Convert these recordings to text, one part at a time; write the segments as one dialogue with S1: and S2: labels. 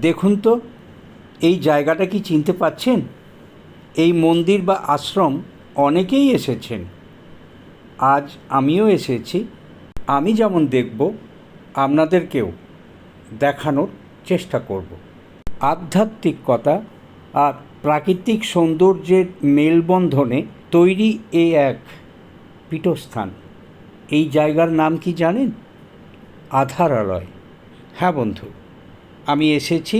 S1: দেখুন তো, এই জায়গাটা কি চিনতে পাচ্ছেন? এই মন্দির বা আশ্রম অনেকেই এসেছেন। আজ আমিও এসেছি। আমি যেমন দেখব আপনাদেরকেও দেখানোর চেষ্টা করব। আধ্যাত্মিকতা আর প্রাকৃতিক সৌন্দর্যের মেলবন্ধনে তৈরি এই এক পীঠস্থান। এই জায়গার নাম কি জানেন? আধারালয়। হ্যাঁ বন্ধু। আমি এসেছি,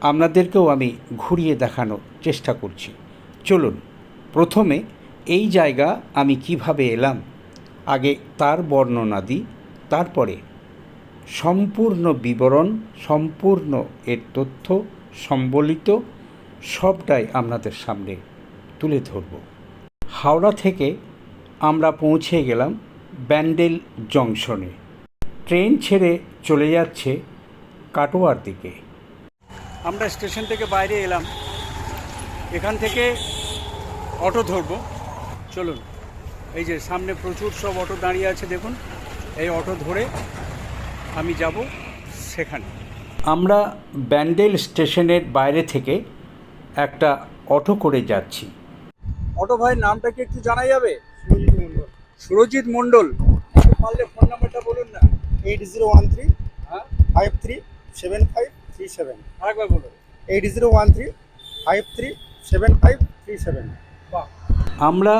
S1: আপনাদেরকেও আমি ঘুরিয়ে দেখানোর চেষ্টা করছি। চলুন, প্রথমে এই জায়গা আমি কীভাবে এলাম, আগে তার বর্ণনা দিই, তারপরে সম্পূর্ণ বিবরণ, সম্পূর্ণ এর তথ্য সম্বলিত সবটাই আপনাদের সামনে তুলে ধরব। হাওড়া থেকে আমরা পৌঁছে গেলাম ব্যান্ডেল জংশনে। ট্রেন ছেড়ে চলে যাচ্ছে কাটোয়ার দিকে। আমরা স্টেশন থেকে বাইরে এলাম। এখান থেকে অটো ধরবো। চলুন এই যে সামনে প্রচুর সব অটো দাঁড়িয়ে আছে দেখুন। এই অটো ধরে আমি যাব সেখানে। আমরা ব্যান্ডেল স্টেশনের বাইরে থেকে একটা অটো করে যাচ্ছি। অটো ভাইয়ের নামটা কি একটু জানা যাবে? সুরজিৎ মণ্ডল। পারলে ফোন নাম্বারটা বলুন না।
S2: এইট জিরো ওয়ান থ্রি
S1: হ্যাঁ?
S2: Five three seven five three seven
S1: আরেকবার বলুন
S2: eight zero one three five three seven five three seven
S1: আমরা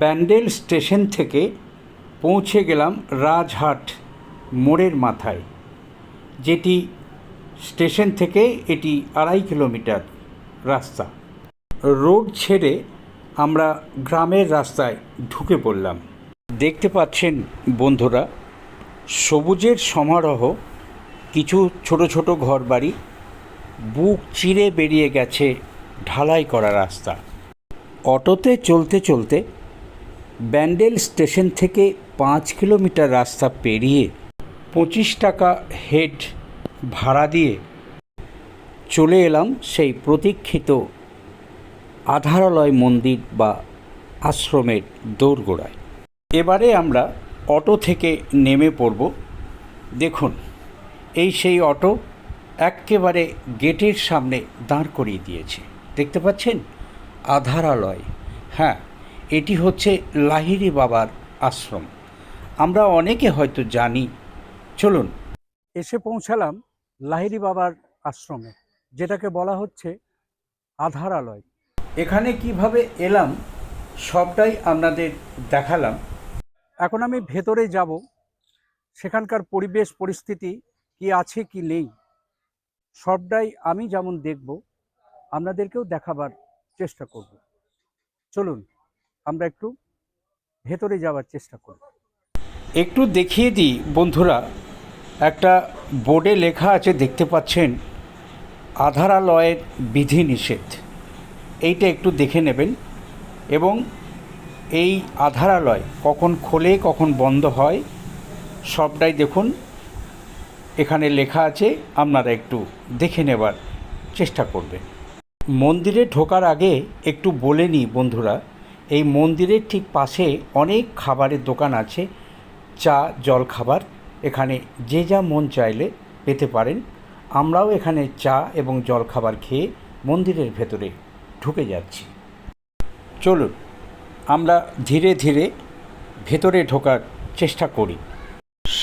S1: ব্যান্ডেল স্টেশন থেকে পৌঁছে গেলাম রাজহাট মোড়ের মাথায় যেটি স্টেশন থেকে এটি আড়াই কিলোমিটার রাস্তা। রোড ছেড়ে আমরা গ্রামের রাস্তায় ঢুকে পড়লাম। দেখতে পাচ্ছেন বন্ধুরা সবুজের সমারোহ কিছু ছোট ছোট ঘরবাড়ি বুক চিরে বেরিয়ে গেছে ঢালাই করা রাস্তা। অটোতে চলতে চলতে ব্যান্ডেল স্টেশন থেকে পাঁচ কিলোমিটার রাস্তা পেরিয়ে পঁচিশ টাকা হেড ভাড়া দিয়ে চলে এলাম সেই প্রতীক্ষিত আধারালয় মন্দির বা আশ্রমের দোরগোড়ায়। এবারে আমরা অটো থেকে নেমে পড়ব। দেখুন। এই সেই অটো এক্কেবারে গেটের সামনে দাঁড় করিয়ে দিয়েছে। দেখতে পাচ্ছেন? আধারালয়। হ্যাঁ এটি হচ্ছে লাহিরি বাবার আশ্রম। আমরা অনেকে হয়তো জানি। চলুন। এসে পৌঁছালাম লাহিরি বাবার আশ্রমে, যেটাকে বলা হচ্ছে আধারালয়। এখানে কীভাবে এলাম, সবটাই আপনাদের দেখালাম। এখন আমি ভেতরে যাব। সেখানকার পরিবেশ, পরিস্থিতি কি আছে কি নেই, সবটাই আমি যেমন দেখব, আপনাদেরকেও দেখাবার চেষ্টা করব। চলুন, আমরা একটু ভেতরে যাওয়ার চেষ্টা করব একটু দেখিয়ে দিই, বন্ধুরা, একটা বোর্ডে লেখা আছে, দেখতে পাচ্ছেন, আধারালয়ের বিধিনিষেধ। এইটা একটু দেখে নেবেন এবং এই আধারালয় কখন খোলে, কখন বন্ধ হয়, সবটাই দেখুন। এখানে লেখা আছে, আপনারা একটু দেখে নেবার চেষ্টা করবেন। মন্দিরে ঢোকার আগে একটু বলে নিই বন্ধুরা, এই মন্দিরের ঠিক পাশে অনেক খাবারের দোকান আছে, চা জল খাবার এখানে যে যা মন চাইলে পেতে পারেন। আমরাও এখানে চা এবং জল খাবার খেয়ে মন্দিরের ভেতরে ঢুকে যাচ্ছি। চলুন, আমরা ধীরে ধীরে ভেতরে ঢোকার চেষ্টা করি।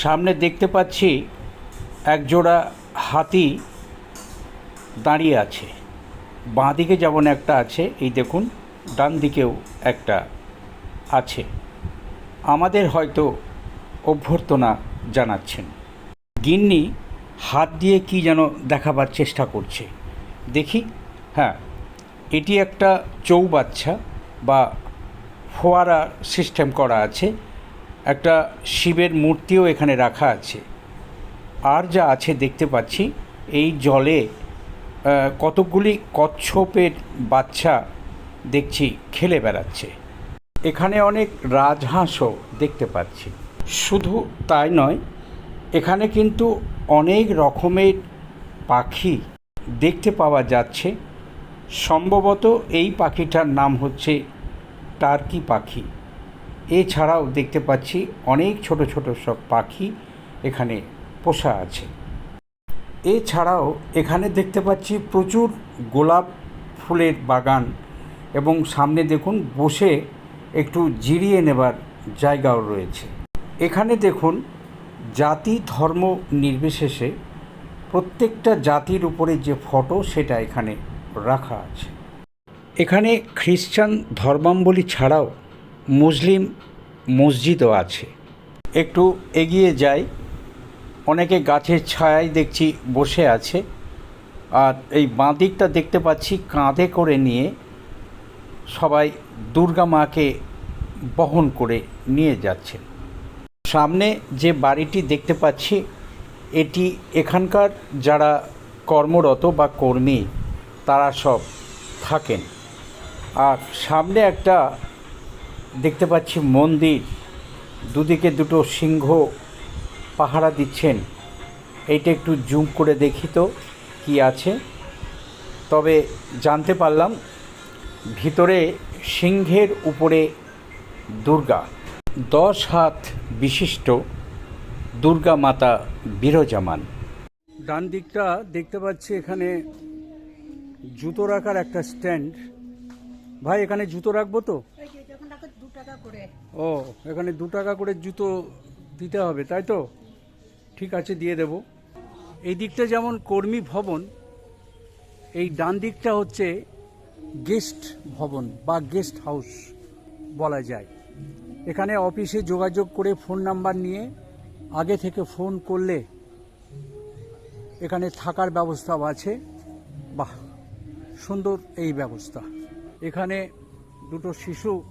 S1: সামনে দেখতে পাচ্ছি একজোড়া হাতি দাঁড়িয়ে আছে। বাঁ দিকে যেমন একটা আছে, এই দেখুন, ডান দিকেও একটা আছে। আমাদের হয়তো অভ্যর্থনা জানাচ্ছেন। গিন্নি হাত দিয়ে কি যেন দেখাবার চেষ্টা করছে। দেখি হ্যাঁ এটি একটা চৌবাচ্চা বা ফোয়ারা সিস্টেম করা আছে। একটা শিবের মূর্তিও এখানে রাখা আছে। আর যা আছে দেখতে পাচ্ছি, এই জলে কতকগুলি কচ্ছপের বাচ্চা দেখছি খেলে বেড়াচ্ছে। এখানে অনেক রাজহাঁসও দেখতে পাচ্ছি। শুধু তাই নয়, এখানে কিন্তু অনেক রকমের পাখি দেখতে পাওয়া যাচ্ছে। সম্ভবত এই পাখিটার নাম হচ্ছে টার্কি পাখি। এছাড়াও দেখতে পাচ্ছি অনেক ছোট ছোট সব পাখি এখানে পোষা আছে। এছাড়াও এখানে দেখতে পাচ্ছি প্রচুর গোলাপ ফুলের বাগান এবং সামনে দেখুন বসে একটু জিরিয়ে নেবার জায়গাও রয়েছে। এখানে দেখুন জাতি ধর্ম নির্বিশেষে প্রত্যেকটা জাতির উপরে যে ফটো সেটা এখানে রাখা আছে। এখানে খ্রিস্টান ধর্মাম্বলী ছাড়াও মুসলিম মসজিদও আছে। একটু এগিয়ে যাই। অনেকে গাছের ছায়ায় দেখছি বসে আছে। আর এই বাঁ দিকটা দেখতে পাচ্ছি কাঁধে করে নিয়ে সবাই দুর্গা মাকে বহন করে নিয়ে যাচ্ছেন সামনে যে বাড়িটি দেখতে পাচ্ছি, এটি এখানকার যারা কর্মরত বা কর্মী, তারা সব থাকেন। আর সামনে একটা দেখতে পাচ্ছি মন্দির, দুদিকে দুটো সিংহ পাহারা দিচ্ছেন। এইটা একটু জুম করে দেখি তো কী আছে। তবে জানতে পারলাম ভিতরে সিংহের উপরে দুর্গা। দশ হাত বিশিষ্ট দুর্গা মাতা বিরজামান। ডান দিকটা দেখতে পাচ্ছি এখানে জুতো রাখার একটা স্ট্যান্ড। ভাই এখানে জুতো রাখব তো? ও এখানে দু টাকা করে জুতো দিতে হবে তাই তো? ঠিক আছে, দিয়ে দেব। এই দিকটা যেমন কর্মী ভবন, এই ডান দিকটা হচ্ছে গেস্ট ভবন বা গেস্ট হাউস বলা যায়। এখানে অফিসে যোগাযোগ করে ফোন নাম্বার নিয়ে আগে থেকে ফোন করলে এখানে থাকার ব্যবস্থাও আছে। বাহ, সুন্দর এই ব্যবস্থা। এখানে দুটো শিশু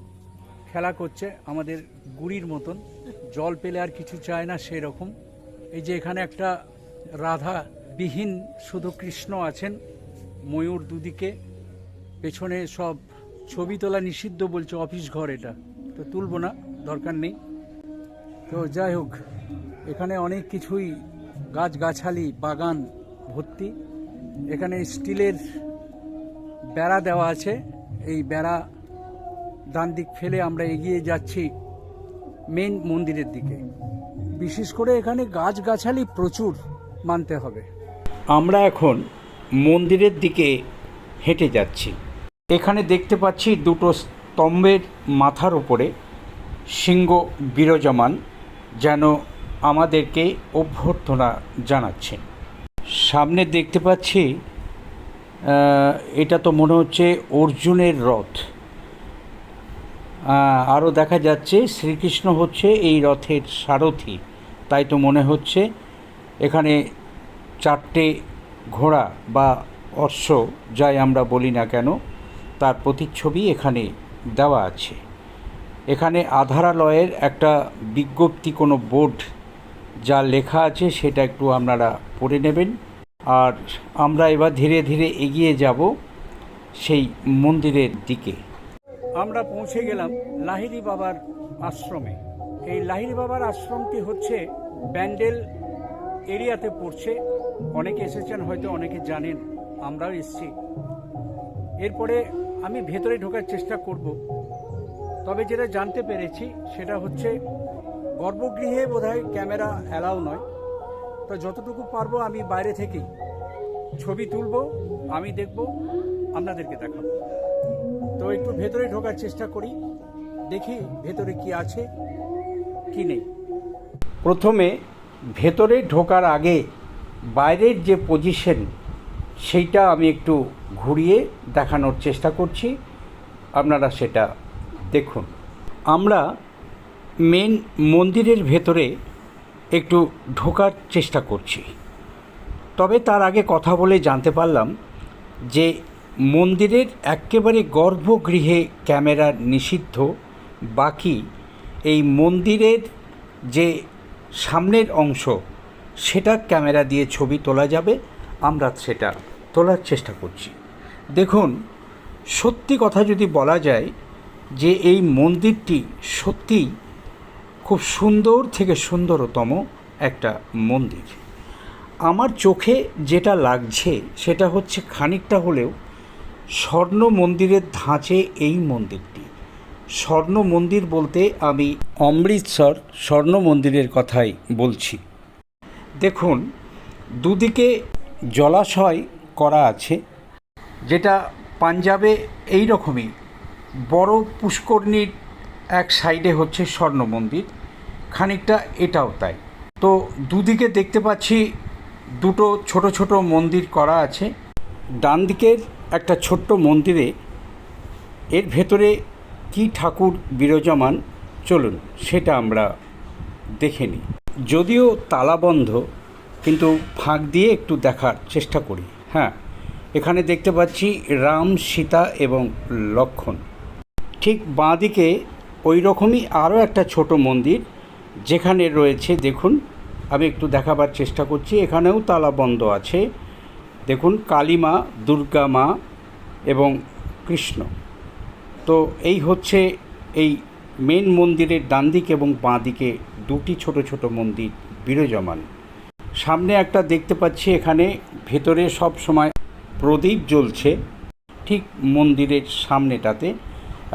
S1: খেলা করছে, আমাদের গুড়ির মতন। জল পেলে আর কিছু চায় না সেরকম। এই যে এখানে একটা রাধা বিহীন শুধু কৃষ্ণ আছেন, ময়ূর দুদিকে, পেছনে সব ছবি তোলা নিষিদ্ধ বলছে অফিস ঘর এটা। তো তুলবো না, দরকার নেই। তো যাই হোক, এখানে অনেক কিছুই গাছগাছালি, বাগান, ভর্তি। এখানে স্টিলের বেড়া দেওয়া আছে। এই বেড়া ডান দিক ফেলে আমরা এগিয়ে যাচ্ছি মেন মন্দিরের দিকে। বিশেষ করে এখানে গাছগাছালি প্রচুর মানতে হবে। আমরা এখন মন্দিরের দিকে হেঁটে যাচ্ছি। এখানে দেখতে পাচ্ছি দুটো স্তম্ভের মাথার উপরে সিংহ বিরজমান, যেন আমাদেরকে অভ্যর্থনা জানাচ্ছেন সামনে দেখতে পাচ্ছি এটা তো মনে হচ্ছে অর্জুনের রথ। আরও দেখা যাচ্ছে শ্রীকৃষ্ণ হচ্ছে এই রথের সারথি। তাই তো মনে হচ্ছে এখানে চারটে ঘোড়া বা অশ্ব, যাই আমরা বলি না কেন, তার প্রতিচ্ছবি এখানে দেওয়া আছে। এখানে আধারালয়ের একটা বিজ্ঞপ্তি, কোনো বোর্ড যা লেখা আছে সেটা একটু আপনারা পড়ে নেবেন। আর আমরা এবার ধীরে ধীরে এগিয়ে যাব সেই মন্দিরের দিকে। আমরা পৌঁছে গেলাম লাহিড়ি বাবার আশ্রমে। এই লাহিড়ি বাবার আশ্রমটি হচ্ছে ব্যান্ডেল এরিয়াতে পড়ছে। অনেকে এসেছেন, হয়তো অনেকে জানেন, আমরাও এসেছি। এরপরে আমি ভেতরে ঢোকার চেষ্টা করব। তবে যেটা জানতে পেরেছি, সেটা হচ্ছে গর্ভগৃহে বোধহয় ক্যামেরা অ্যালাউ নয়। তো যতটুকু পারব আমি বাইরে থেকেই ছবি তুলবো, আমি দেখব, আপনাদেরকে দেখাবো। তো একটু ভেতরে ঢোকার চেষ্টা করি। দেখি ভেতরে কি আছে, কি নেই। প্রথমে ভেতরে ঢোকার আগে বাইরের যে পজিশন সেইটা আমি একটু ঘুরিয়ে দেখানোর চেষ্টা করছি। আপনারা সেটা দেখুন। আমরা মেন মন্দিরের ভেতরে একটু ঢোকার চেষ্টা করছি। তবে তার আগে কথা বলে জানতে পারলাম যে মন্দিরের একেবারে গর্ভগৃহে ক্যামেরা নিষিদ্ধ। বাকি এই মন্দিরের যে সামনের অংশ, সেটা ক্যামেরা দিয়ে ছবি তোলা যাবে। আমরা সেটা তোলার চেষ্টা করছি। দেখুন, সত্যি কথা যদি বলা যায় যে এই মন্দিরটি সত্যিই খুব সুন্দর থেকে সুন্দরতম একটা মন্দির। আমার চোখে যেটা লাগছে, সেটা হচ্ছে খানিকটা হলেও স্বর্ণ মন্দিরের ধাঁচে এই মন্দিরটি। স্বর্ণ মন্দির বলতে আমি অমৃতসর স্বর্ণ মন্দিরের কথাই বলছি। দেখুন, দুদিকে জলাশয় করা আছে, যেটা পাঞ্জাবে এই রকমই বড় পুষ্করণীর এক সাইডে হচ্ছে স্বর্ণ মন্দির খানিকটা এটাও তাই। তো দুদিকে দেখতে পাচ্ছি দুটো ছোট ছোট মন্দির করা আছে। ডান দিকের একটা ছোট্ট মন্দিরে এর ভেতরে কি ঠাকুর বিরাজমান চলুন সেটা আমরা দেখে নিই। যদিও তালা বন্ধ, কিন্তু ফাঁক দিয়ে একটু দেখার চেষ্টা করি। হ্যাঁ এখানে দেখতে পাচ্ছি রাম, সীতা এবং লক্ষণ। ঠিক বাঁদিকে ওই রকমই আরও একটা ছোট মন্দির যেখানে রয়েছে। দেখুন, আমি একটু দেখাবার চেষ্টা করছি। এখানেও তালা বন্ধ আছে। দেখুন কালীমা দুর্গা মা এবং কৃষ্ণ। তো এই হচ্ছে এই মেন মন্দিরের ডান দিক এবং বাঁ দিকে দুটি ছোট ছোট মন্দির বিরাজমান। সামনে একটা দেখতে পাচ্ছি এখানে, ভেতরে সব সময় প্রদীপ জ্বলছে, ঠিক মন্দিরের সামনেটাতে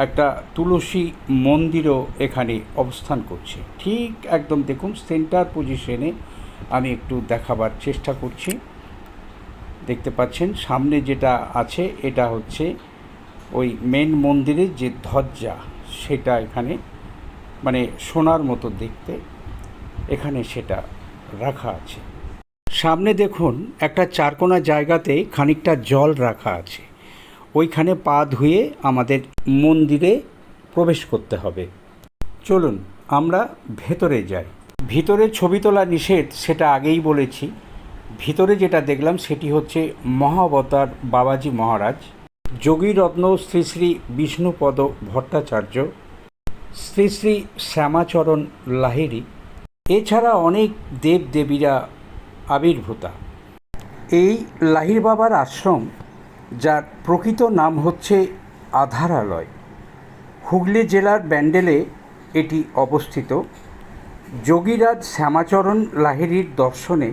S1: একটা তুলসী মন্দিরও এখানে অবস্থান করছে। ঠিক একদম দেখুন সেন্টার পজিশনে আমি একটু দেখাবার চেষ্টা করছি। দেখতে পাচ্ছেন, সামনে যেটা আছে, এটা হচ্ছে ওই মেন মন্দিরের যে ধ্বজা, সেটা এখানে মানে সোনার মতো দেখতে, এখানে সেটা রাখা আছে। সামনে দেখুন, একটা চারকোনা জায়গাতে খানিকটা জল রাখা আছে। ওইখানে পা ধুয়ে আমাদের মন্দিরে প্রবেশ করতে হবে। চলুন, আমরা ভেতরে যাই। ভিতরে ছবি তোলা নিষেধ, সেটা আগেই বলেছি। ভিতরে যেটা দেখলাম সেটি হচ্ছে মহাবতার বাবাজি মহারাজ, যোগীরত্ন শ্রী শ্রী বিষ্ণুপদ ভট্টাচার্য, শ্রী শ্রী শ্যামাচরণ লাহিড়ী, এছাড়া অনেক দেব দেবীরা আবির্ভূতা। এই লাহির বাবার আশ্রম, যার প্রকৃত নাম হচ্ছে আধারালয়, হুগলি জেলার ব্যান্ডেলে এটি অবস্থিত। যোগীরাজ শ্যামাচরণ লাহিড়ীর দর্শনে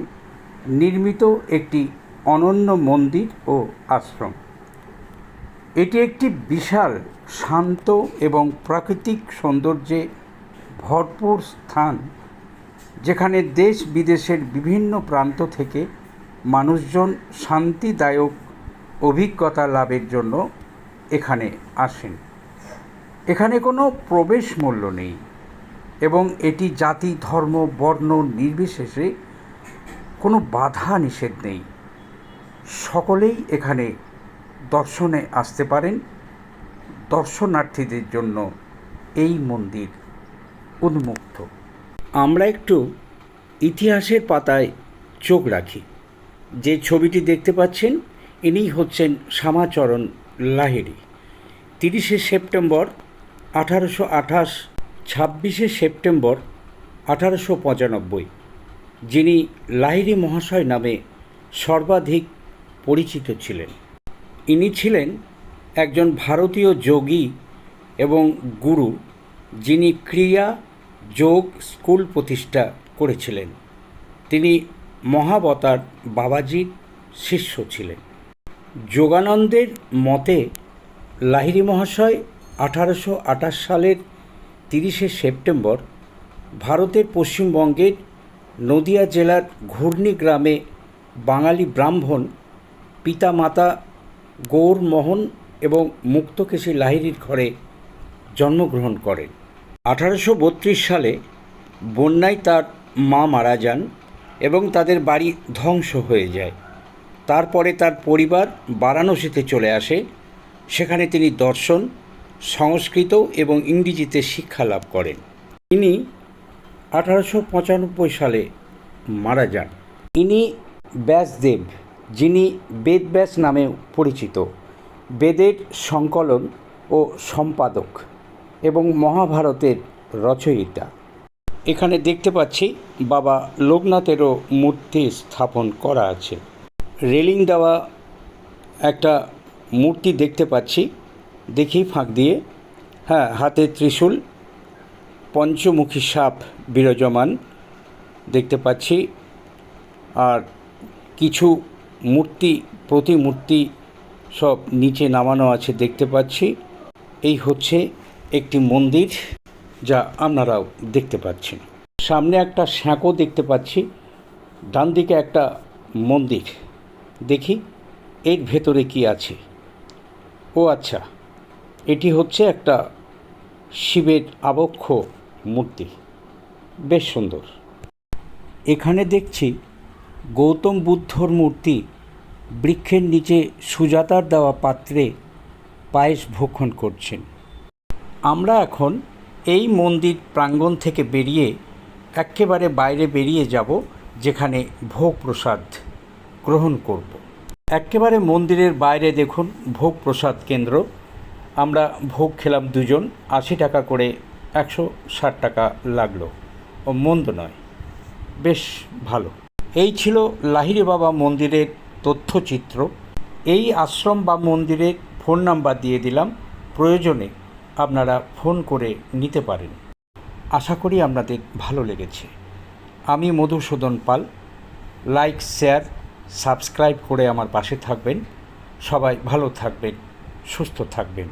S1: নির্মিত একটি অনন্য মন্দির ও আশ্রম। এটি একটি বিশাল, শান্ত এবং প্রাকৃতিক সৌন্দর্যে ভরপুর স্থান, যেখানে দেশ বিদেশের বিভিন্ন প্রান্ত থেকে মানুষজন শান্তিদায়ক অভিজ্ঞতা লাভের জন্য এখানে আসেন। এখানে কোনো প্রবেশ মূল্য নেই এবং এটি জাতি, ধর্ম, বর্ণ নির্বিশেষে কোনো বাধা নিষেধ নেই। সকলেই এখানে দর্শনে আসতে পারেন। দর্শনার্থীদের জন্য এই মন্দির উন্মুক্ত। আমরা একটু ইতিহাসের পাতায় চোখ রাখি। যে ছবিটি দেখতে পাচ্ছেন ইনি হচ্ছেন শ্যামাচরণ লাহিড়ী। তিরিশে সেপ্টেম্বর আঠারোশো আঠাশ, ছাব্বিশে সেপ্টেম্বর আঠারোশো পঁচানব্বই। যিনি লাহিড়ী মহাশয় নামে সর্বাধিক পরিচিত ছিলেন। ইনি ছিলেন একজন ভারতীয় যোগী এবং গুরু যিনি ক্রিয়া যোগ স্কুল প্রতিষ্ঠা করেছিলেন। তিনি মহাবতার বাবাজির শিষ্য ছিলেন। যোগানন্দের মতে লাহিড়ী মহাশয় আঠারোশো আঠাশ সালের তিরিশে সেপ্টেম্বর ভারতের পশ্চিমবঙ্গের নদিয়া জেলার ঘূর্ণি গ্রামে বাঙালি ব্রাহ্মণ, পিতামাতা গৌরমোহন এবং মুক্তকেশী লাহিড়ীর ঘরে জন্মগ্রহণ করেন। আঠারোশো বত্রিশ সালে বন্যায় তার মা মারা যান এবং তাদের বাড়ি ধ্বংস হয়ে যায়। তারপরে তার পরিবার বারাণসীতে চলে আসে। সেখানে তিনি দর্শন, সংস্কৃত এবং ইংরেজিতে শিক্ষা লাভ করেন। তিনি আঠারোশো পঁচানব্বই সালে মারা যান। ইনি ব্যাসদেব, যিনি বেদব্যাস নামে পরিচিত। বেদের সংকলন ও সম্পাদক এবং মহাভারতের রচয়িতা। এখানে দেখতে পাচ্ছি, বাবা লোকনাথেরও মূর্তি স্থাপন করা আছে। রেলিং দেওয়া একটা মূর্তি দেখতে পাচ্ছি। দেখি ফাঁক দিয়ে। হ্যাঁ হাতে ত্রিশূল। পঞ্চমুখী সাপ বিরাজমান দেখতে পাচ্ছি। আর কিছু মূর্তি, প্রতিমূর্তি সব নিচে নামানো আছে দেখতে পাচ্ছি। এই হচ্ছে একটি মন্দির যা আপনারাও দেখতে পাচ্ছেন। সামনে একটা স্যাঁকো দেখতে পাচ্ছি। ডান দিকে একটা মন্দির। দেখি এর ভেতরে কি আছে। ও আচ্ছা এটি হচ্ছে একটা শিবের আবক্ষ। মূর্তি। বেশ সুন্দর। এখানে দেখছি গৌতম বুদ্ধর মূর্তি বৃক্ষের নিচে সুজাতার দেওয়া পাত্রে পায়েস ভক্ষণ করছেন। আমরা এখন এই মন্দির প্রাঙ্গণ থেকে বেরিয়ে একেবারে বাইরে বেরিয়ে যাব, যেখানে ভোগ প্রসাদ গ্রহণ করব। একেবারে মন্দিরের বাইরে দেখুন ভোগ প্রসাদ কেন্দ্র। আমরা ভোগ খেলাম দুজন, আশি টাকা করে একশো ষাট টাকা লাগল। ও মন্দ নয়, বেশ ভালো। এই ছিল লাহিরে বাবা মন্দিরের তথ্যচিত্র। এই আশ্রম বা মন্দিরের ফোন নাম্বার দিয়ে দিলাম, প্রয়োজনে আপনারা ফোন করে নিতে পারেন। আশা করি আপনাদের ভালো লেগেছে। আমি Madhusudan Pal, like, share, subscribe করে আমার পাশে থাকবেন। সবাই ভালো থাকবেন, সুস্থ থাকবেন।